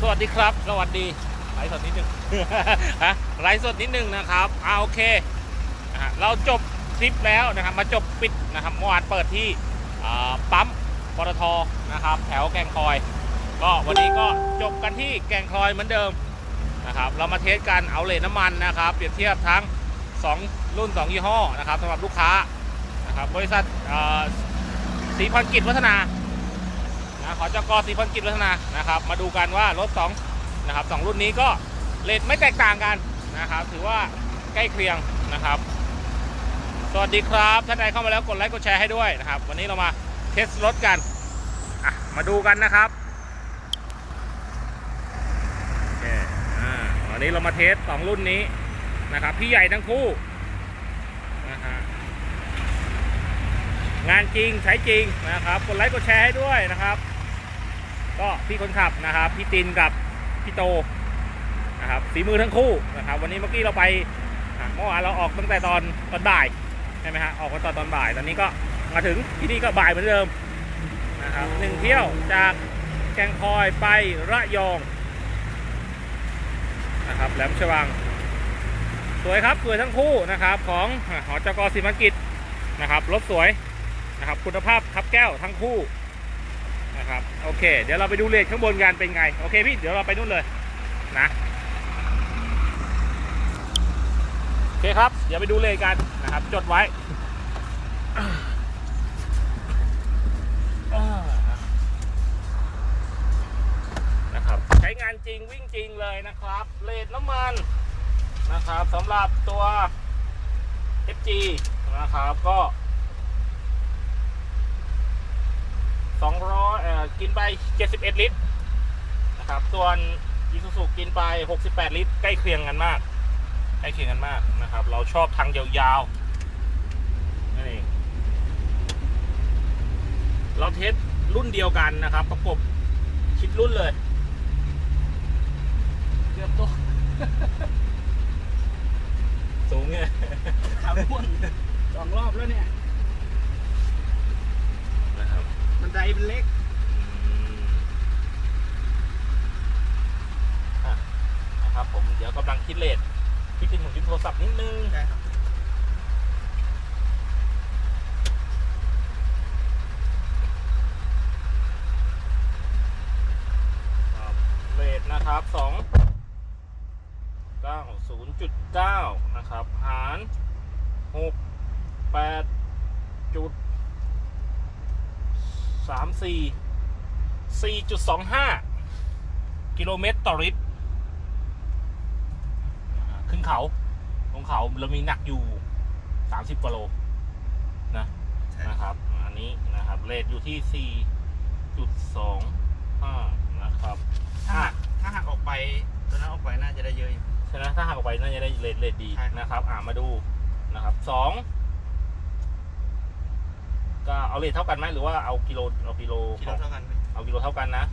สวัสดีครับ สวัสดีไลฟ์สดนิดนึงฮะไลฟ์สดนิดนึงนะครับเอาโอเคนะฮะเราจบคลิปแล้วนะครับมาจบปิดนะครับเมื่อวานเปิดที่อ่าปั๊มปตทนะครับ แถวแกงคอย ก็วันนี้ก็จบกันที่แกงคอยเหมือนเดิมนะครับเรามาเทสกันเอาเลน้ำมันนะครับเปรียบเทียบทั้ง 2 รุ่น 2 ยี่ห้อนะครับสำหรับลูกค้านะครับบริษัทสีพันกิจวัฒนา นะขอจกสีพันกิจวัฒนานะครับ มาดูกันว่ารถ2นะครับสองรุ่นนี้ก็เลทไม่แตกต่างกันนะครับ ถือว่าใกล้เคียงนะครับ สวัสดีครับ ท่านใดเข้ามาแล้วกดไลค์กดแชร์ให้ด้วยนะครับ วันนี้เรามาเทสรถกันมาดูกันนะครับโอเคอ่าวันนี้เรามาเทสสองรุ่นนี้นะครับ พี่ใหญ่ทั้งคู่นะฮะงานจริงใช้จริงนะครับ กดไลค์กดแชร์ให้ด้วยนะครับ ก็พี่คนขับนะครับ พี่ตินกับพี่โตนะครับฝีมือทั้งคู่นะครับ วันนี้เมื่อกี้เราไปอะเมื่อวานเราออกตั้งแต่ตอนตอนบ่ายใช่ไหมฮะออกมาตอนตอนบ่ายตอนนี้ก็มาถึงที่นี่ก็บ่ายเหมือนเดิมนะครับหนึ่งเที่ยวจากแกงคอยไประยองนะครับแหลมฉบังสวยครับสวยทั้งคู่นะครับของหอจกสิมันกิจนะครับรถสวยนะครับคุณภาพครับแก้วทั้งคู่ นะครับโอเค เดี๋ยวเราไปดูเลทข้างบนกันเป็นไง โอเคพี่ เดี๋ยวเราไปนู่นเลยนะโอเคครับ เดี๋ยวไปดูเลทกันนะครับ จดไว้นะครับใช้งานจริงวิ่งจริงเลยนะครับเลทน้ำมันนะครับสำหรับตัว FG นะครับก็ 200เอ่อกินไป71ลิตรนะครับส่วนอีซูซูกินไป68ลิตร ใกล้เคียงกันมาก ใกล้เคียงกันมากนะครับ เราชอบทางยาวๆนั่นเองเราเทสรุ่นเดียวกันนะครับ ประกบชิดรุ่นเลยเกือบตัวสูงเนี่ยขับพ่วงสองรอบแล้วเนี่ย นะครับ บันเป็นเล็กอะนะครับผมเดี๋ยวกำลังคิดเลทพี่ตินผมยืมโทรศัพท์นิดนึงใช่ครับครับเลทนะครับสองเก้าศูนย์จุดเก้านะครับ หารหกแปดจุด สามสี่สี่จุดสองห้ากิโลเมตรต่อลิตรอ่าขึ้นเขาลงเขาเรามีหนักอยู่สามสิบกิโลนะใช่นะครับ อันนี้นะครับเลทอยู่ที่4.25นะครับถ้าหักถ้าหักออกไปตัวนั้นออกไปน่าจะได้เยอะอยู่ฉะนั้นถ้าหากออกไปน่าจะได้เลทเลทดีใช่ครับนะครับ อ่ามาดูนะครับสอง ก็เอาเลทเท่ากันไหมหรือว่าเอากิโลเอากิโลกิโลเท่ากันไหมเอากิโลเท่ากันนะ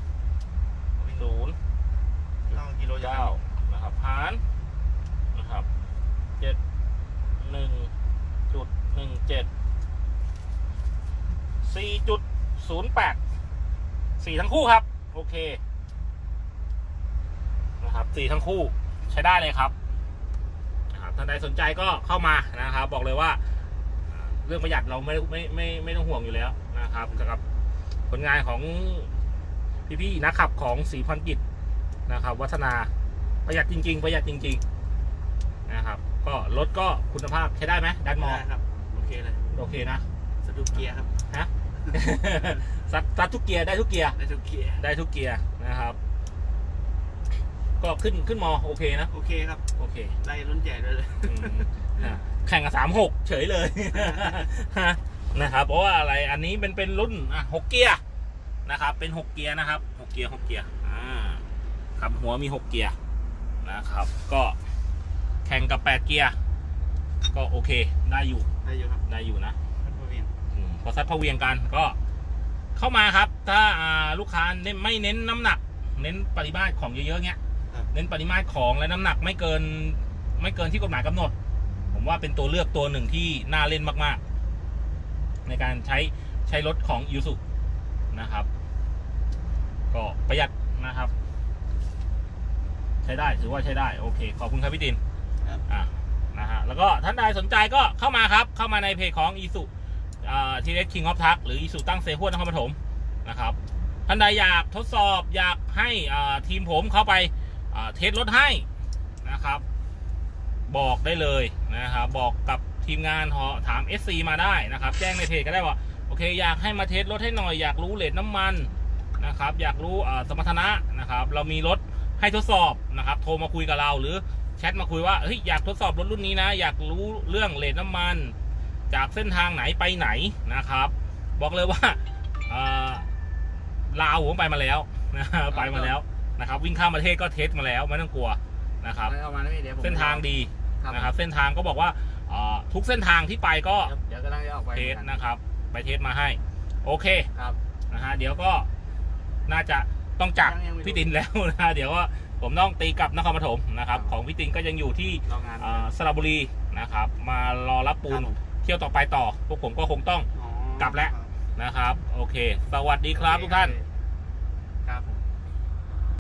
ศูนย์เท่ากิโลจะเก้านะครับหารนะครับเจ็ดหนึ่งจุดหนึ่งเจ็ดสี่จุดศูนย์แปดสี่ทั้งคู่ครับ โอเคนะครับสี่ทั้งคู่ใช้ได้เลยครับนะครับท่านใดสนใจก็เข้ามานะครับ บอกเลยว่าอ่า เรื่องประหยัดเราไม่ไม่ไม่ไม่ต้องห่วงอยู่แล้วนะครับกับผลงานของพี่ๆนักขับของสีพันกิจนะครับ วัฒนาประหยัดจริง ๆ ประหยัดจริง ๆนะครับ ก็รถก็คุณภาพใช้ได้ไหมดันมองได้ครับโอเคเลยโอเคนะสะดุดเกียร์ครับฮะซัดซัดทุกเกียร์ได้ทุกเกียร์ได้ทุกเกียร์ได้ทุกเกียร์นะครับ ก็ขึ้นขึ้นมอโอเคนะ โอเคครับโอเคได้รุ่นใหญ่ด้วยเลยอืมอะแข่งกับสามหกเฉยเลยนะครับ เพราะว่าอะไรอันนี้เป็นเป็นรุ่นอะหกเกียร์นะครับ เป็นหกเกียร์นะครับหกเกียร์หกเกียร์อ่าครับหัวมีหกเกียร์นะครับ ก็แข่งกับแปดเกียร์ก็โอเคได้อยู่ได้อยู่ครับได้อยู่นะพัดเวียนอืมพอซัดพอเวียงกันก็เข้ามาครับ ถ้าอ่าลูกค้าเน้นไม่เน้นน้ำหนัก เน้นปริมาตรของเยอะๆเงี้ยครับ เน้นปริมาตรของและน้ำหนักไม่เกิน ไม่เกินที่กฎหมายกำหนด ผมว่าเป็นตัวเลือกตัวหนึ่งที่น่าเล่นมาก ๆ ในการใช้ใช้รถของยูสุนะครับ ก็ประหยัดนะครับ ใช้ได้ถือว่าใช้ได้โอเค ขอบคุณครับพี่ตินครับอะนะฮะแล้วก็ท่านใดสนใจก็เข้ามาครับ เข้ามาในเพจของอีสุทีเอสคิงออฟทักหรืออีสุตั้งเซฮวนนครปฐมนะครับท่านใดอยากทดสอบอยากให้อ่าทีมผมเข้าไปอ่า เทสรถให้นะครับ บอกได้เลยนะครับบอกกับทีมงานหอถาม SC มาได้นะครับ แจ้งในเพจก็ได้ว่าโอเค อยากให้มาเทสรถให้หน่อยอยากรู้เลทน้ำมันนะครับ อยากรู้สมรรถนะนะครับ เรามีรถให้ทดสอบนะครับ โทรมาคุยกับเราหรือแชทมาคุยว่าเฮ้ยอยากทดสอบรถรุ่นนี้นะ อยากรู้เรื่องเลทน้ำมัน จากเส้นทางไหนไปไหนนะครับ บอกเลยว่าอ่าลาวผมไปมาแล้วนะไปมาแล้ว นะครับวิ่งข้ามประเทศก็เทสมาแล้วไม่ต้องกลัวนะครับเอามาแล้วพี่เดี๋ยวผมเส้นทางดีครับนะครับเส้นทางก็บอกว่าอ่าทุกเส้นทางที่ไปก็เดี๋ยวเดี๋ยวกำลังจะออกไปเทสนะครับ ไปเทสมาให้ โอเคครับนะฮะเดี๋ยวก็น่าจะต้องจากยังยังไม่รู้พี่ตินแล้วนะเดี๋ยวว่าผมต้องตีกลับนครปฐมนะครับ ของพี่ตินก็ยังอยู่ที่รองานอ่าสระบุรีนะครับ มารอรับปูนครับผมเที่ยวต่อไปต่อ พวกผมก็คงต้องอ๋อกลับแล้วนะครับ โอเค สวัสดีครับทุกท่านโอเค